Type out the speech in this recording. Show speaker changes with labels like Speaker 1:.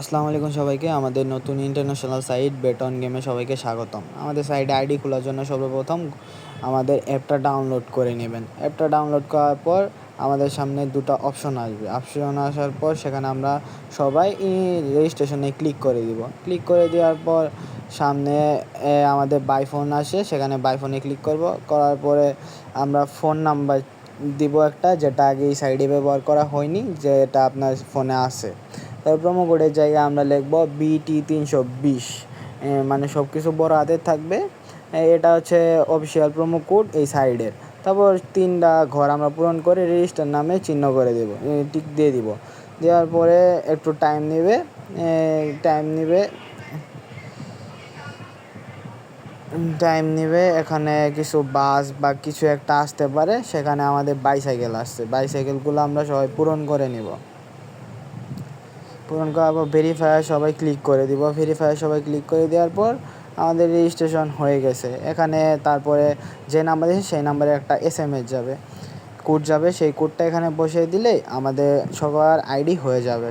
Speaker 1: আসসালামু আলাইকুম সবাইকে। আমাদের নতুন ইন্টারন্যাশনাল সাইট বেটন গেমে সবাইকে স্বাগতম। আমাদের সাইটে আইডি খোলার জন্য সর্বপ্রথম আমাদের অ্যাপটা ডাউনলোড করে নেবেন। অ্যাপটা ডাউনলোড করার পর আমাদের সামনে দুটো অপশন আসবে। অপশন আসার পর সেখানে আমরা সবাই রেজিস্ট্রেশনে ক্লিক করে দিব। ক্লিক করে দেওয়ার পর সামনে আমাদের বাই ফোন আসে। সেখানে বাই ফোনে ক্লিক করব। করার পরে আমরা ফোন নাম্বার দিব একটা, যেটা আগে এই সাইডে ব্যবহার করা হয়নি, যেটা আপনার ফোনে আছে। প্রোমো কোডের জায়গায় আমরা লিখব বিটি তিনশো বিশ। মানে সব কিছু বড় হাতের থাকবে। এটা হচ্ছে অফিসিয়াল প্রোমো কোড এই সাইডের তারপর তিনটা ঘর আমরা পূরণ করে রেজিস্টার নামে চিহ্ন করে দেবো। টিক দিয়ে দিব। দেওয়ার পরে একটু টাইম নেবে। টাইম নেবে। টাইম নেবে, এখানে কিছু বাস বা কিছু একটা আসতে পারে। সেখানে আমাদের বাইসাইকেল আসছে। বাইসাইকেলগুলো আমরা সবাই পূরণ করে নিব। পূরণ করার পর ভেরিফায়ার সবাই ক্লিক করে দিব। ভেরিফায়ার সবাই ক্লিক করে দেওয়ার পর আমাদের রেজিস্ট্রেশন হয়ে গেছে। এখানে তারপরে যে নাম্বার এসে সেই নাম্বারে একটা এস এম এস যাবে। কোড যাবে, সেই কোডটা এখানে বসিয়ে দিলেই আমাদের সবার আইডি হয়ে যাবে।